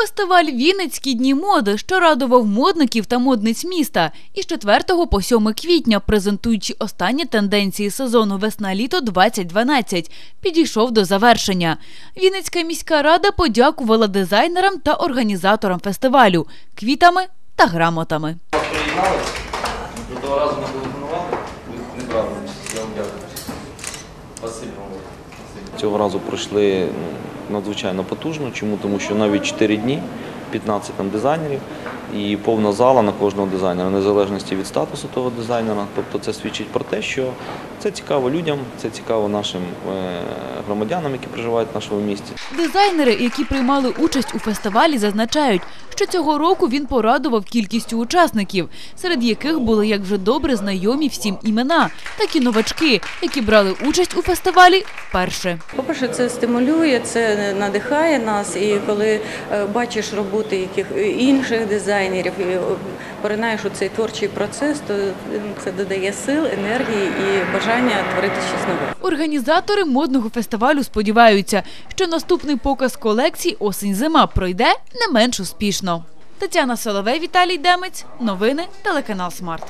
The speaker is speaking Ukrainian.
Фестиваль Вінницькі дні моди, що радував модників та модниць міста, із 4 по 7 квітня, презентуючи останні тенденції сезону весна-літо 2012, підійшов до завершення. Вінницька міська рада подякувала дизайнерам та організаторам фестивалю квітами та грамотами. до того разу не телефонували, ви не. Я вам дякую. Цього разу пройшли ну, надзвичайно потужно. Чому? Тому що навіть 4 дні, 15 там дизайнерів і повна зала на кожного дизайнера, незалежності від статусу того дизайнера. Тобто це свідчить про те, що це цікаво людям, це цікаво нашим е, громадянам, які проживають в нашому місті. Дизайнери, які приймали участь у фестивалі, зазначають, що цього року він порадував кількістю учасників, серед яких були як вже добре знайомі всім імена, так і новачки, які брали участь у фестивалі вперше. По-перше, це стимулює, це надихає нас. І коли е, бачиш роботи яких інших дизайнерів і е, поринаєш у цей творчий процес, то е, це додає сил, енергії і бажання творити щось нове. Організатори модного фестивалю сподіваються, що наступний показ колекцій осінь-зима пройде не менш успішно. Тетяна Соловей, Віталій Демець. Новини телеканал Смарт.